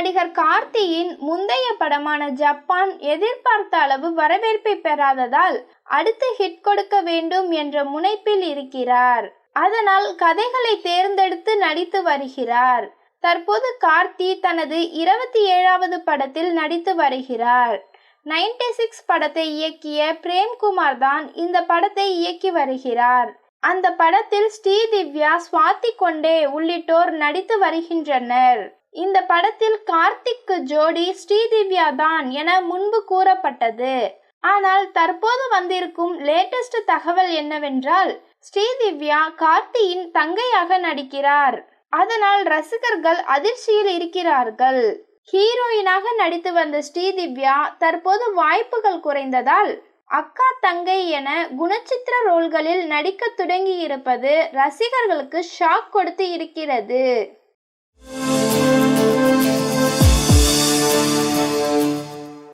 நடிகர் கார்த்தியின் முந்தைய படமான ஜப்பான் எதிர்பார்த்த அளவு வரவேற்பை பெறாததால் அடுத்து ஹிட் கொடுக்க வேண்டும் என்ற முனைப்பில் இருக்கிறார். அதனால் கதைகளை தேர்ந்தெடுத்து நடித்து வருகிறார். தற்போது கார்த்தி தனது இருபத்தி ஏழாவது படத்தில் நடித்து வருகிறார். நைன்டி சிக்ஸ் படத்தை இயக்கிய பிரேம்குமார் தான் இந்த படத்தை இயக்கி வருகிறார். அந்த படத்தில் ஸ்ரீதிவ்யா சுவாதி கொண்டே உள்ளிட்டோர் நடித்து வருகின்றனர். இந்த படத்தில் கார்த்திக்கு ஜோடி ஸ்ரீதிவ்யா தான் என முன்பு கூறப்பட்டது. ஆனால் தற்போது வந்திருக்கும் லேட்டஸ்ட் தகவல் என்னவென்றால் ஸ்ரீதிவ்யா கார்த்தியின் தங்கையாக நடிக்கிறார். அதனால் ரசிகர்கள் அதிர்ச்சியில் இருக்கிறார்கள். ஹீரோயினாக நடித்து வந்த ஸ்ரீதிவ்யா தற்போது வாய்ப்புகள் குறைந்ததால் அக்கா தங்கை என குணச்சித்திர ரோல்களில் நடிக்க தொடங்கி இருப்பது ரசிகர்களுக்கு ஷாக் கொடுத்து இருக்கிறது.